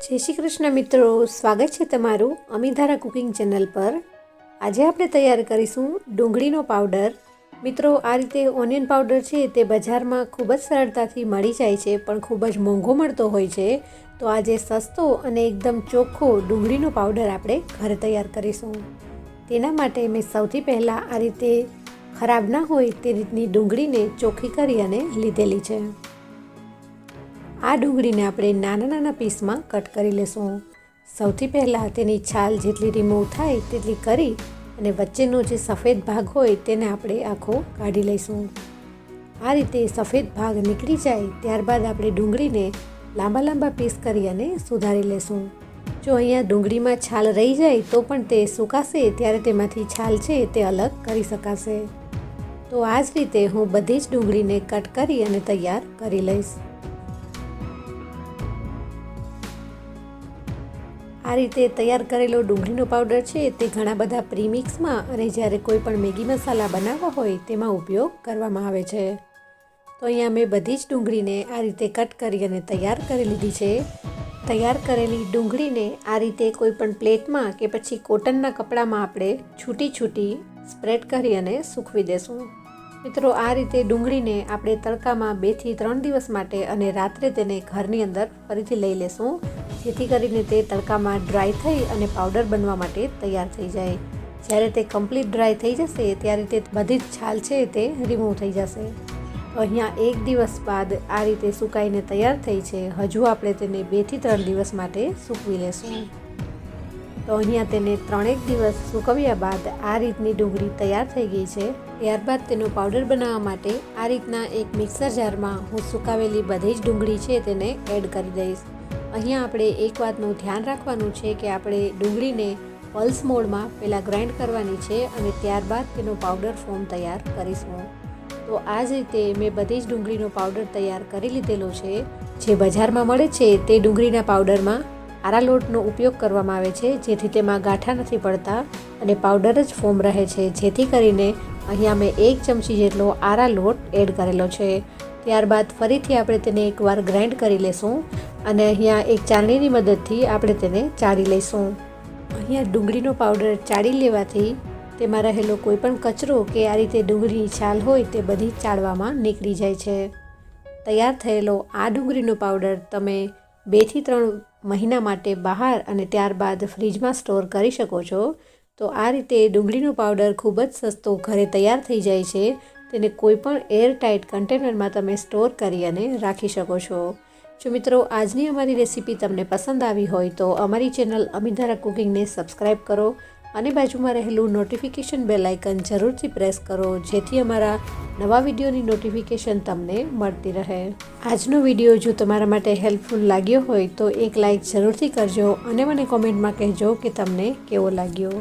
જય શ્રી કૃષ્ણ મિત્રો. સ્વાગત છે તમારું અમીધારા કુકિંગ ચેનલ પર. આજે આપણે તૈયાર કરીશું ડુંગળીનો પાવડર. મિત્રો, આ રીતે ઓનિયન પાવડર છે તે બજારમાં ખૂબ જ સરળતાથી મળી જાય છે, પણ ખૂબ જ મોંઘો મળતો હોય છે. તો આજે સસ્તો અને એકદમ ચોખ્ખો ડુંગળીનો પાવડર આપણે ઘરે તૈયાર કરીશું. તેના માટે મેં સૌથી પહેલાં આ રીતે ખરાબ ના હોય તે રીતની ડુંગળીને ચોખ્ખી કરી અને લીધેલી છે. આ ડુંગળીને આપણે નાના નાના પીસમાં કટ કરી લેશું. સૌથી પહેલાં તેની છાલ જેટલી રિમૂવ થાય તેટલી કરી અને વચ્ચેનો જે સફેદ ભાગ હોય તેને આપણે આખો કાઢી લઈશું. આ રીતે સફેદ ભાગ નીકળી જાય ત્યારબાદ આપણે ડુંગળીને લાંબા લાંબા પીસ કરી અને સુધારી લેશું. જો અહીંયા ડુંગળીમાં છાલ રહી જાય તો પણ તે સુકાશે ત્યારે તેમાંથી છાલ છે તે અલગ કરી શકાશે. તો આ જ રીતે હું બધી જ ડુંગળીને કટ કરી અને તૈયાર કરી લઈશ. આ રીતે તૈયાર કરેલો ડુંગળીનો પાવડર છે તે ઘણા બધા પ્રીમિક્સમાં અને જ્યારે કોઈ પણ મેગી મસાલા બનાવવા હોય તેમાં ઉપયોગ કરવામાં આવે છે. તો અહીંયા મેં બધી જ ડુંગળીને આ રીતે કટ કરી અને તૈયાર કરી લીધી છે. તૈયાર કરેલી ડુંગળીને આ રીતે કોઈ પણ પ્લેટમાં કે પછી કોટનના કપડામાં આપણે છૂટી છૂટી સ્પ્રેડ કરી અને સૂકવી દેશું. મિત્રો, આ રીતે ડુંગળીને આપણે તડકામાં બેથી ત્રણ દિવસ માટે અને રાત્રે તેને ઘરની અંદર ફરીથી લઈ લેશું. જેથી કરીને તે તડકામાં ડ્રાય થઈ અને પાવડર બનવા માટે તૈયાર થઈ જાય. જ્યારે તે કમ્પ્લીટ ડ્રાય થઈ જશે, ત્યારે તે બધી જ છાલ છે તે રિમૂવ થઈ જશે. અહીંયા એક દિવસ બાદ આ રીતે સુકાઈને તૈયાર થઈ છે. હજુ આપણે તેને બેથી ત્રણ દિવસ માટે સૂકવી લેશું. તો અહીંયા તેને ત્રણેક દિવસ સૂકવ્યા બાદ આ રીતની ડુંગળી તૈયાર થઈ ગઈ છે. ત્યારબાદ તેનો પાવડર બનાવવા માટે આ રીતના એક મિક્સર જારમાં હું સુકાવેલી બધી જ ડુંગળી છે તેને એડ કરી દઈશ. અહીંયા આપણે એક વાતનું ધ્યાન રાખવાનું છે કે આપણે ડુંગળીને પલ્સ મોડમાં પહેલાં ગ્રાઇન્ડ કરવાની છે અને ત્યારબાદ તેનો પાવડર ફોર્મ તૈયાર કરીશું. તો આ જ રીતે મેં બધી જ ડુંગળીનો પાવડર તૈયાર કરી લીધેલો છે. જે બજારમાં મળે છે તે ડુંગળીના પાવડરમાં આરા લોટનો ઉપયોગ કરવામાં આવે છે, જેથી તેમાં ગાંઠા નથી પડતા અને પાવડર જ ફોર્મ રહે છે, જેથી કરીને અહીંયા મેં એક ચમચી જેટલો આરા લોટ એડ કરેલો છે. ત્યારબાદ ફરીથી આપણે તેને એકવાર ગ્રાઇન્ડ કરી લેશું અને અહીંયા એક ચાળણીની મદદથી આપણે તેને ચાળી લઈશું. અહીંયા ડુંગળીનો પાવડર ચાળી લેવાથી તેમાં રહેલો કોઈપણ કચરો કે આ રીતે ડુંગળીની છાલ હોય તે બધી ચાળવામાં નીકળી જાય છે. તૈયાર થયેલો આ ડુંગળીનો પાવડર તમે બેથી ત્રણ મહિના માટે બહાર અને ત્યારબાદ ફ્રીજમાં સ્ટોર કરી શકો છો, તો આ રીતે ડુંગળીનો પાવડર ખૂબ જ સસ્તો ઘરે તૈયાર થઈ જાય છે. તેને કોઈપણ એરટાઇટ કન્ટેનરમાં તમે સ્ટોર કરી અને રાખી શકો છો. જો મિત્રો, આજની અમારી રેસીપી તમને પસંદ આવી હોય તો અમારી ચેનલ અમિધારા કુકિંગને સબસ્ક્રાઈબ કરો અને બાજુમાં રહેલું નોટિફિકેશન બેલ આઇકન જરૂરથી પ્રેસ કરો, જેથી અમારા નવા વિડીયોની નોટિફિકેશન તમને મળતી રહે. આજનો વીડિયો જો તમારા માટે હેલ્પફુલ લાગ્યો હોય તો એક લાઇક જરૂરથી કરજો અને મને કોમેન્ટમાં કહેજો કે તમને કેવો લાગ્યો.